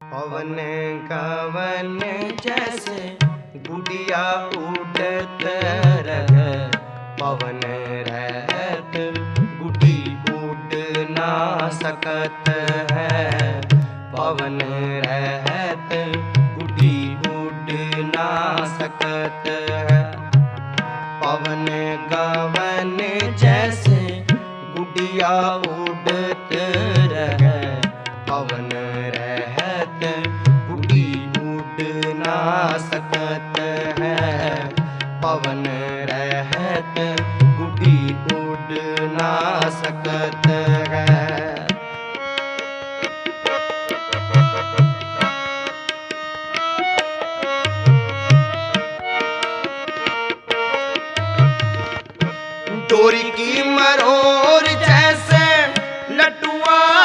पवन कवन जैसे गुड़िया उड़त रह पवन रहत गुडी उड़ ना सकत है पवन रहत गुडी उड़ ना सकत है पवन गवन जैसे गुड़िया उड़त रह पवन ना सकत है। पवन रहत, गुडी उड़ ना सकत है। डोरी की मरोर जैसे लटुआ